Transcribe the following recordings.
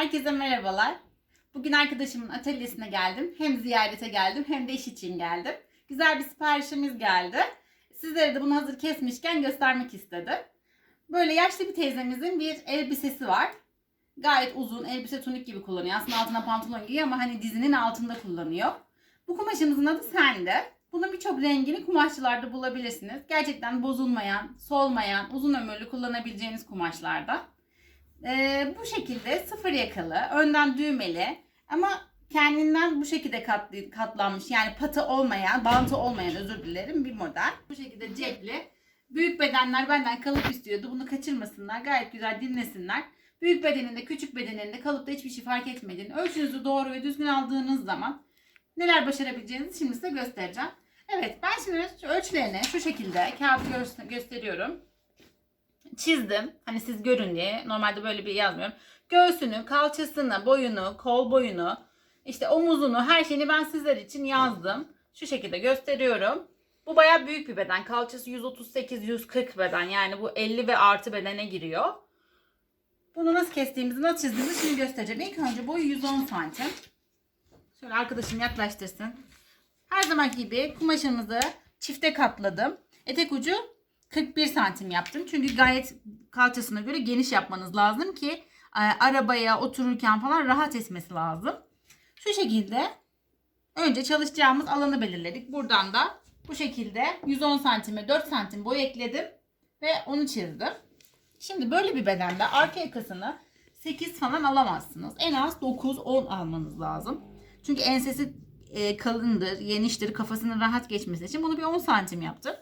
Herkese merhabalar. Bugün arkadaşımın atölyesine geldim. Hem ziyarete geldim hem de iş için geldim. Güzel bir siparişimiz geldi. Sizlere de bunu hazır kesmişken göstermek istedim. Böyle yaşlı bir teyzemizin bir elbisesi var. Gayet uzun elbise tunik gibi kullanıyor. Aslında altına pantolon giyiyor ama hani dizinin altında kullanıyor. Bu kumaşımızın adı Sende. Bunun birçok rengini kumaşçılarda bulabilirsiniz. Gerçekten bozulmayan, solmayan, uzun ömürlü kullanabileceğiniz kumaşlarda. Ee, bu şekilde sıfır yakalı, önden düğmeli ama kendinden bu şekilde katlı, katlanmış yani patı olmayan, bantı olmayan özür dilerim bir model. Bu şekilde cepli. Büyük bedenler benden kalıp istiyordu. Bunu kaçırmasınlar. Gayet güzel dinlesinler. Büyük bedeninde, küçük bedeninde kalıpta hiçbir şey fark etmediğini, ölçünüzü doğru ve düzgün aldığınız zaman neler başarabileceğinizi şimdi size göstereceğim. Evet ben şimdi ölçülerini şu şekilde kağıt gö- gösteriyorum çizdim. Hani siz görün diye. Normalde böyle bir yazmıyorum. Göğsünü, kalçasını, boyunu, kol boyunu, işte omuzunu, her şeyini ben sizler için yazdım. Şu şekilde gösteriyorum. Bu bayağı büyük bir beden. Kalçası 138-140 beden. Yani bu 50 ve artı bedene giriyor. Bunu nasıl kestiğimizi, nasıl çizdiğimizi şimdi göstereceğim. İlk önce boyu 110 santim. Şöyle arkadaşım yaklaştırsın. Her zamanki gibi kumaşımızı çifte katladım. Etek ucu 41 santim yaptım. Çünkü gayet kalçasına göre geniş yapmanız lazım ki e, arabaya otururken falan rahat etmesi lazım. Şu şekilde önce çalışacağımız alanı belirledik. Buradan da bu şekilde 110 santime 4 santim boy ekledim ve onu çizdim. Şimdi böyle bir bedende arka yakasını 8 falan alamazsınız. En az 9-10 almanız lazım. Çünkü ensesi e, kalındır, geniştir, kafasının rahat geçmesi için bunu bir 10 santim yaptım.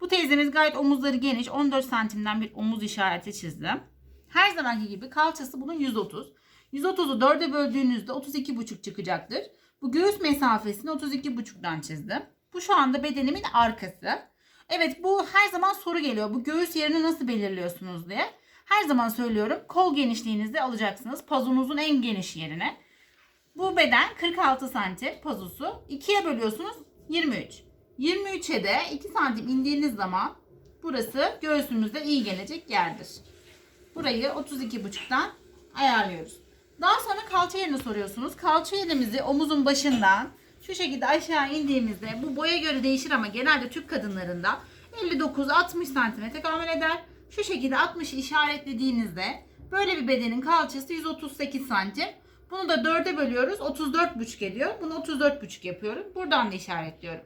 Bu teyzemiz gayet omuzları geniş. 14 santimden bir omuz işareti çizdim. Her zamanki gibi kalçası bunun 130. 130'u 4'e böldüğünüzde 32,5 çıkacaktır. Bu göğüs mesafesini 32,5'dan çizdim. Bu şu anda bedenimin arkası. Evet bu her zaman soru geliyor. Bu göğüs yerini nasıl belirliyorsunuz diye. Her zaman söylüyorum. Kol genişliğinizi alacaksınız. Pazunuzun en geniş yerine. Bu beden 46 santim pazusu. 2'ye bölüyorsunuz 23. 23'e de 2 santim indiğiniz zaman burası göğsümüzde iyi gelecek yerdir. Burayı 32,5'tan ayarlıyoruz. Daha sonra kalça yerini soruyorsunuz. Kalça yerimizi omuzun başından şu şekilde aşağı indiğimizde bu boya göre değişir ama genelde Türk kadınlarında 59-60 santime tekamül eder. Şu şekilde 60'ı işaretlediğinizde böyle bir bedenin kalçası 138 santim. Bunu da 4'e bölüyoruz. 34,5 ediyor. Bunu 34,5 yapıyorum. Buradan da işaretliyorum.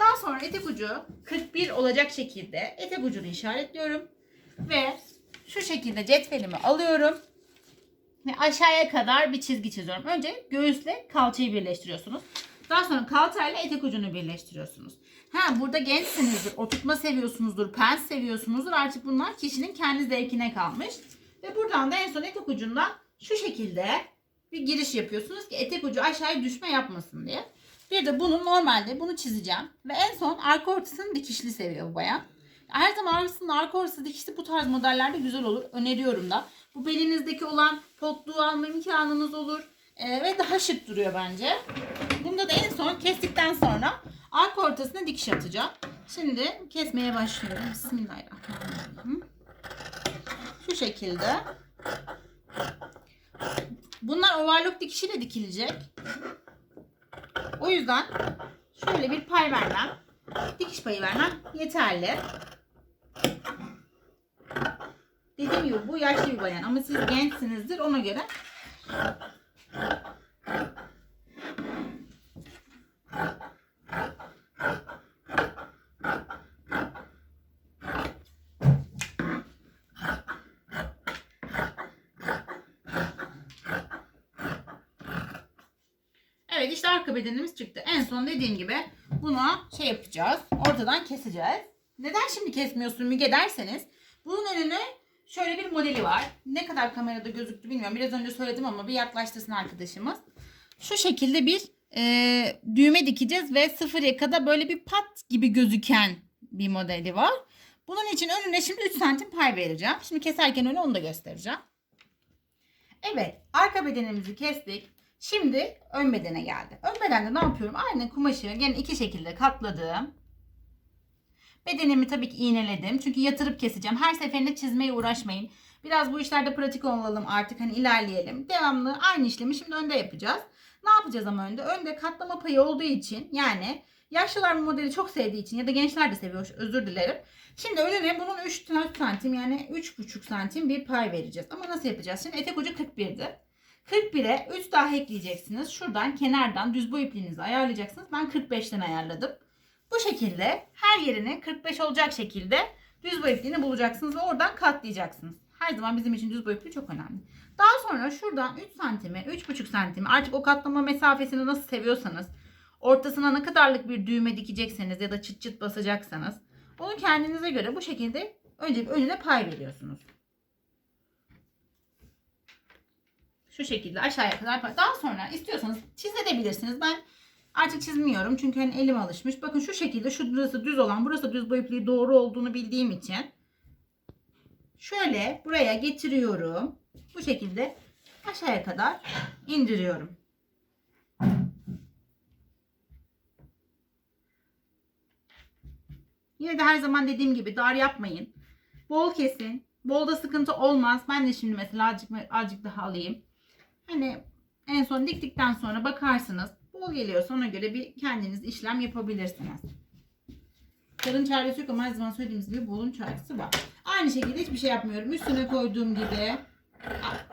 Daha sonra etek ucu 41 olacak şekilde etek ucunu işaretliyorum. Ve şu şekilde cetvelimi alıyorum. Ve aşağıya kadar bir çizgi çiziyorum. Önce göğüsle kalçayı birleştiriyorsunuz. Daha sonra kalçayla etek ucunu birleştiriyorsunuz. Ha burada gençsinizdir, oturtma seviyorsunuzdur, pens seviyorsunuzdur. Artık bunlar kişinin kendi zevkine kalmış. Ve buradan da en son etek ucundan şu şekilde bir giriş yapıyorsunuz ki etek ucu aşağıya düşme yapmasın diye. Bir de bunu normalde bunu çizeceğim. Ve en son arka ortasını dikişli seviyor bu bayan. Her zaman arasında arka ortası dikişli bu tarz modellerde güzel olur. Öneriyorum da. Bu belinizdeki olan potluğu alma imkanınız olur. Ee, ve daha şık duruyor bence. Bunda da en son kestikten sonra arka ortasına dikiş atacağım. Şimdi kesmeye başlıyorum. Bismillahirrahmanirrahim. Şu şekilde. Bunlar overlock dikişiyle dikilecek. O yüzden şöyle bir pay vermem, dikiş payı vermem yeterli. Dediğim gibi bu yaşlı bir bayan ama siz gençsinizdir ona göre. Evet işte arka bedenimiz çıktı. En son dediğim gibi buna şey yapacağız. Ortadan keseceğiz. Neden şimdi kesmiyorsun Müge derseniz. Bunun önüne şöyle bir modeli var. Ne kadar kamerada gözüktü bilmiyorum. Biraz önce söyledim ama bir yaklaştırsın arkadaşımız. Şu şekilde bir e, düğme dikeceğiz ve sıfır yakada böyle bir pat gibi gözüken bir modeli var. Bunun için önüne şimdi 3 santim pay vereceğim. Şimdi keserken öyle onu da göstereceğim. Evet arka bedenimizi kestik. Şimdi ön bedene geldi. Ön bedende ne yapıyorum? Aynı kumaşı gene iki şekilde katladım. Bedenimi tabii ki iğneledim. Çünkü yatırıp keseceğim. Her seferinde çizmeye uğraşmayın. Biraz bu işlerde pratik olalım artık hani ilerleyelim. Devamlı aynı işlemi şimdi önde yapacağız. Ne yapacağız ama önde? Önde katlama payı olduğu için yani yaşlılar bu modeli çok sevdiği için ya da gençler de seviyor özür dilerim. Şimdi önüne bunun 3 santim yani 3,5 santim bir pay vereceğiz. Ama nasıl yapacağız? Şimdi etek ucu 41'di. 41'e 3 daha ekleyeceksiniz. Şuradan kenardan düz boy ipliğinizi ayarlayacaksınız. Ben 45'ten ayarladım. Bu şekilde her yerine 45 olacak şekilde düz boy ipliğini bulacaksınız ve oradan katlayacaksınız. Her zaman bizim için düz boy ipliği çok önemli. Daha sonra şuradan 3 santime, 3,5 santime artık o katlama mesafesini nasıl seviyorsanız ortasına ne kadarlık bir düğme dikecekseniz ya da çıt çıt basacaksanız onu kendinize göre bu şekilde önce önüne pay veriyorsunuz. Şu şekilde aşağıya kadar. Daha sonra istiyorsanız çizebilirsiniz. Ben artık çizmiyorum çünkü hani elim alışmış. Bakın şu şekilde şu burası düz olan burası düz ipliği doğru olduğunu bildiğim için şöyle buraya getiriyorum. Bu şekilde aşağıya kadar indiriyorum. Yine de her zaman dediğim gibi dar yapmayın. Bol kesin. Bolda sıkıntı olmaz. Ben de şimdi mesela azıcık, azıcık daha alayım. Hani en son diktikten sonra bakarsınız. Bol geliyorsa ona göre bir kendiniz işlem yapabilirsiniz. Karın çaresi yok ama her zaman söylediğimiz gibi bolun çaresi var. Aynı şekilde hiçbir şey yapmıyorum. Üstüne koyduğum gibi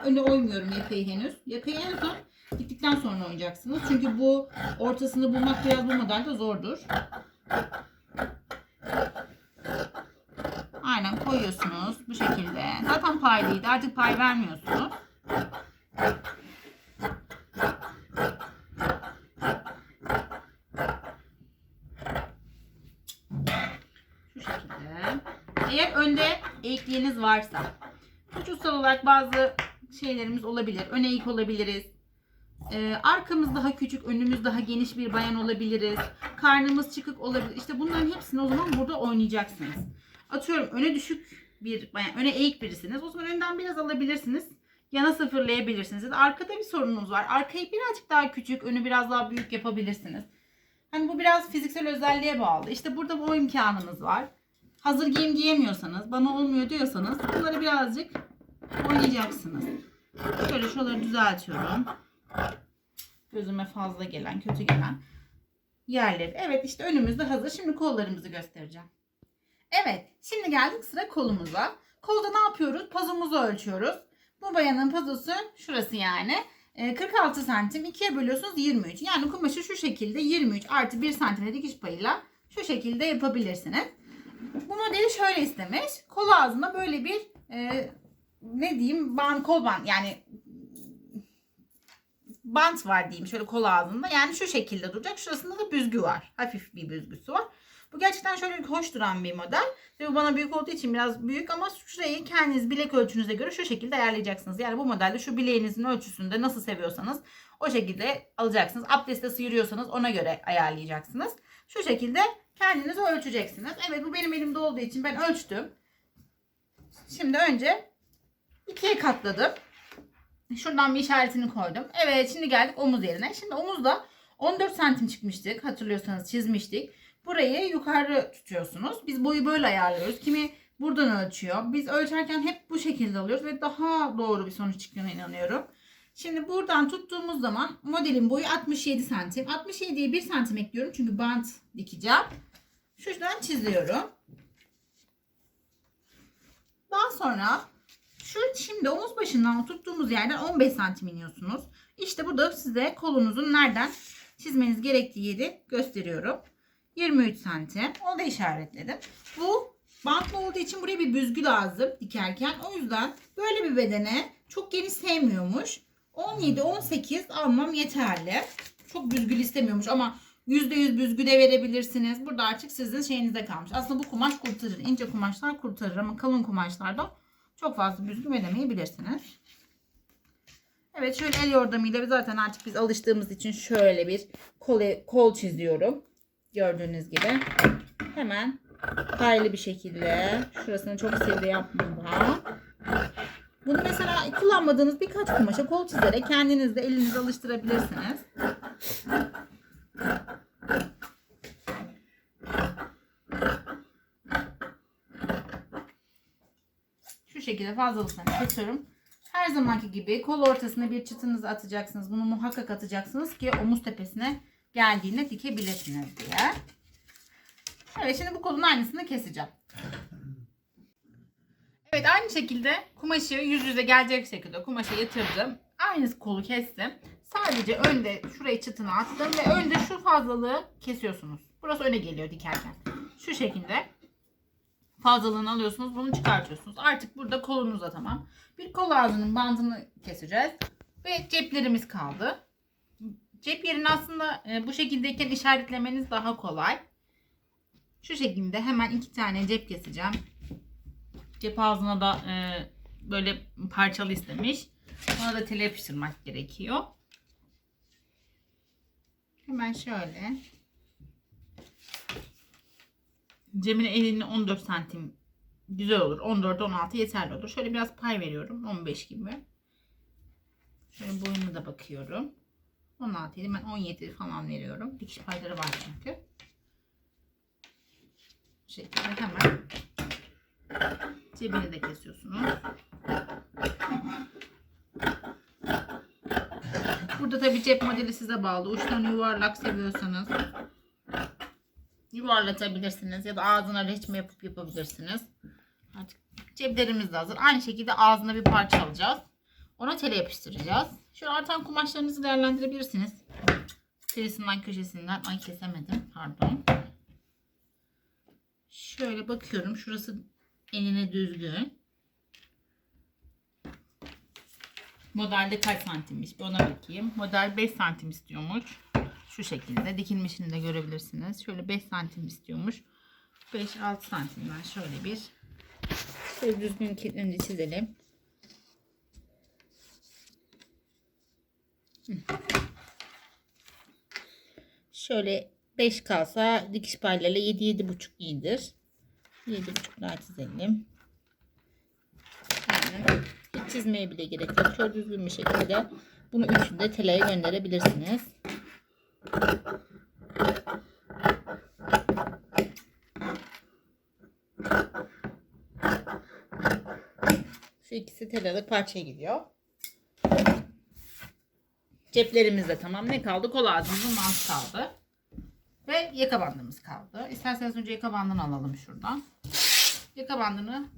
öne oymuyorum yakayı henüz. Yakayı en son diktikten sonra oyacaksınız. Çünkü bu ortasını bulmak biraz bu modelde zordur. Aynen koyuyorsunuz bu şekilde. Zaten paylıydı. Artık pay vermiyorsunuz. Şu şekilde. Eğer önde eğikliğiniz varsa vücutsal olarak bazı şeylerimiz olabilir. Öne eğik olabiliriz. Ee, arkamız daha küçük, önümüz daha geniş bir bayan olabiliriz. Karnımız çıkık olabilir. İşte bunların hepsini o zaman burada oynayacaksınız. Atıyorum öne düşük bir bayan, öne eğik birisiniz. O zaman önden biraz alabilirsiniz. Yana sıfırlayabilirsiniz. Ya da arkada bir sorununuz var. Arkayı birazcık daha küçük, önü biraz daha büyük yapabilirsiniz. Hani bu biraz fiziksel özelliğe bağlı. İşte burada bu imkanınız var. Hazır giyim giyemiyorsanız, bana olmuyor diyorsanız bunları birazcık oynayacaksınız. Şöyle şuraları düzeltiyorum. Gözüme fazla gelen, kötü gelen yerleri. Evet işte önümüzde hazır. Şimdi kollarımızı göstereceğim. Evet şimdi geldik sıra kolumuza. Kolda ne yapıyoruz? Pazumuzu ölçüyoruz. Bu bayanın pazusu şurası yani. Ee, 46 santim 2'ye bölüyorsunuz 23. Yani kumaşı şu şekilde 23 artı 1 santim dikiş payıyla şu şekilde yapabilirsiniz. Bu modeli şöyle istemiş. Kol ağzında böyle bir e, ne diyeyim band kol band yani bant var diyeyim şöyle kol ağzında. Yani şu şekilde duracak. Şurasında da büzgü var. Hafif bir büzgüsü var. Bu gerçekten şöyle hoş duran bir model. Bu bana büyük olduğu için biraz büyük ama şurayı kendiniz bilek ölçünüze göre şu şekilde ayarlayacaksınız. Yani bu modelde şu bileğinizin ölçüsünde nasıl seviyorsanız o şekilde alacaksınız. Abdestte sıyırıyorsanız ona göre ayarlayacaksınız. Şu şekilde kendiniz ölçeceksiniz. Evet bu benim elimde olduğu için ben ölçtüm. Şimdi önce ikiye katladım. Şuradan bir işaretini koydum. Evet şimdi geldik omuz yerine. Şimdi omuzda 14 santim çıkmıştık. Hatırlıyorsanız çizmiştik. Burayı yukarı tutuyorsunuz. Biz boyu böyle ayarlıyoruz. Kimi buradan ölçüyor. Biz ölçerken hep bu şekilde alıyoruz ve daha doğru bir sonuç çıktığına inanıyorum. Şimdi buradan tuttuğumuz zaman modelin boyu 67 santim. 67'ye 1 santim ekliyorum çünkü bant dikeceğim. Şuradan çiziyorum. Daha sonra şu şimdi omuz başından tuttuğumuz yerden 15 santim iniyorsunuz. İşte bu da size kolunuzun nereden çizmeniz gerektiği yeri gösteriyorum. 23 santim. Onu da işaretledim. Bu bantlı olduğu için buraya bir büzgü lazım dikerken. O yüzden böyle bir bedene çok geniş sevmiyormuş. 17-18 almam yeterli. Çok büzgülü istemiyormuş ama %100 büzgü de verebilirsiniz. Burada artık sizin şeyinizde kalmış. Aslında bu kumaş kurtarır. İnce kumaşlar kurtarır ama kalın kumaşlarda çok fazla büzgü veremeyebilirsiniz. Evet şöyle el yordamıyla zaten artık biz alıştığımız için şöyle bir kol, kol çiziyorum. Gördüğünüz gibi. Hemen paylı bir şekilde şurasını çok sivri yapmadan. Bunu mesela kullanmadığınız birkaç kumaşa kol çizerek kendiniz de elinize alıştırabilirsiniz. Şu şekilde fazlalıklarını kesiyorum. Her zamanki gibi kol ortasına bir çıtınızı atacaksınız. Bunu muhakkak atacaksınız ki omuz tepesine geldiğinde dikebilirsiniz diye. Evet şimdi bu kolun aynısını keseceğim. Evet aynı şekilde kumaşı yüz yüze gelecek şekilde kumaşa yatırdım. Aynı kolu kestim. Sadece önde şurayı çıtını attım ve önde şu fazlalığı kesiyorsunuz. Burası öne geliyor dikerken. Şu şekilde fazlalığını alıyorsunuz bunu çıkartıyorsunuz. Artık burada kolunuz tamam. Bir kol ağzının bandını keseceğiz. Ve ceplerimiz kaldı. Cep yerini aslında e, bu şekildeyken işaretlemeniz daha kolay. Şu şekilde hemen iki tane cep keseceğim. Cep ağzına da e, böyle parçalı istemiş. Ona da tele yapıştırmak gerekiyor. Hemen şöyle. Cem'in elini 14 santim güzel olur. 14-16 yeterli olur. Şöyle biraz pay veriyorum. 15 gibi. Şöyle boyuna da bakıyorum. 16 idi. Ben 17 falan veriyorum. Dikiş payları var çünkü. Bu şekilde hemen cebini de kesiyorsunuz. Burada tabi cep modeli size bağlı. Uçlarını yuvarlak seviyorsanız yuvarlatabilirsiniz ya da ağzına reçme yapıp yapabilirsiniz. Artık ceplerimiz de hazır. Aynı şekilde ağzına bir parça alacağız. Ona tele yapıştıracağız. Şöyle artan kumaşlarınızı değerlendirebilirsiniz. Serisinden köşesinden ay kesemedim pardon. Şöyle bakıyorum şurası enine düzgün. Modelde kaç santimmiş bir ona bakayım. Model 5 santim istiyormuş. Şu şekilde dikilmişini de görebilirsiniz. Şöyle 5 santim istiyormuş. 5-6 santimden şöyle bir şöyle düzgün kilitlerini çizelim. Şöyle 5 kalsa dikiş paylarıyla 7 7,5 iyidir. 7,5 daha çizelim. Şöyle. Hiç çizmeye bile gerek yok. Şöyle düzgün bir şekilde bunu üçünü de teleye gönderebilirsiniz. Şu ikisi telalı parçaya gidiyor. Ceplerimiz de tamam. Ne kaldı? Kol ağzımızın mant kaldı. Ve yaka bandımız kaldı. İsterseniz önce yaka bandını alalım şuradan. Yaka bandını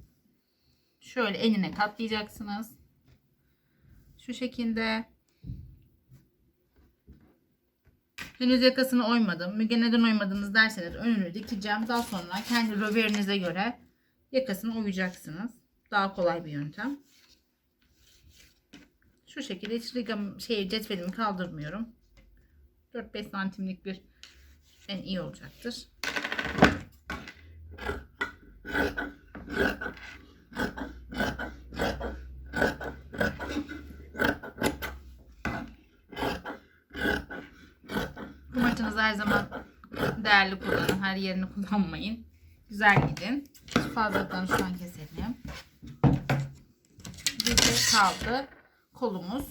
şöyle enine katlayacaksınız. Şu şekilde. Henüz yakasını oymadım. Müge neden oymadınız derseniz önünü dikeceğim. Daha sonra kendi röverinize göre yakasını oyacaksınız. Daha kolay bir yöntem. Şu şekilde hiç rigam, şey, cetvelimi kaldırmıyorum. 4-5 santimlik bir en iyi olacaktır. Kumaşınızı her zaman değerli kullanın. Her yerini kullanmayın. Güzel gidin. Fazladan şu an keselim. Bir de kaldı kolumuz.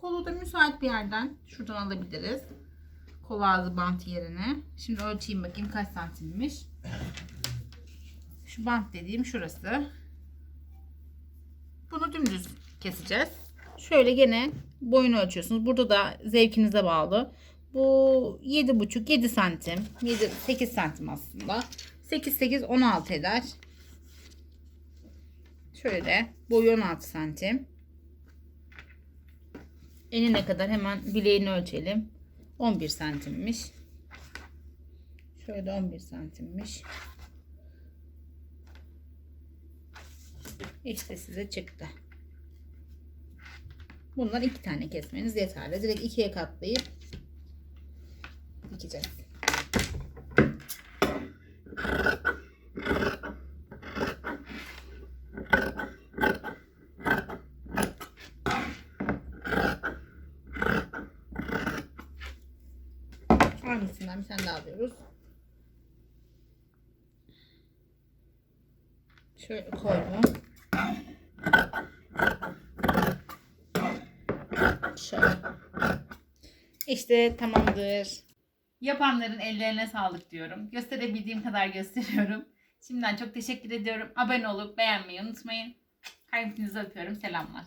Kolu da müsait bir yerden şuradan alabiliriz. Kol ağzı bant yerine. Şimdi ölçeyim bakayım kaç santimmiş. Şu bant dediğim şurası. Bunu dümdüz keseceğiz. Şöyle gene boyunu ölçüyorsunuz. Burada da zevkinize bağlı. Bu 7,5 7 santim. 7 8 santim aslında. 8 8 16 eder. Şöyle boyu 16 santim. Enine kadar hemen bileğini ölçelim. 11 santimmiş. Şöyle 11 santimmiş. İşte size çıktı. Bunlar iki tane kesmeniz yeterli. Direkt ikiye katlayıp dikeceğiz. Aynısından bir tane daha alıyoruz. Şöyle koydum. Şöyle. İşte tamamdır. Yapanların ellerine sağlık diyorum. Gösterebildiğim kadar gösteriyorum. Şimdiden çok teşekkür ediyorum. Abone olup beğenmeyi unutmayın. Hepinizi öpüyorum. Selamlar.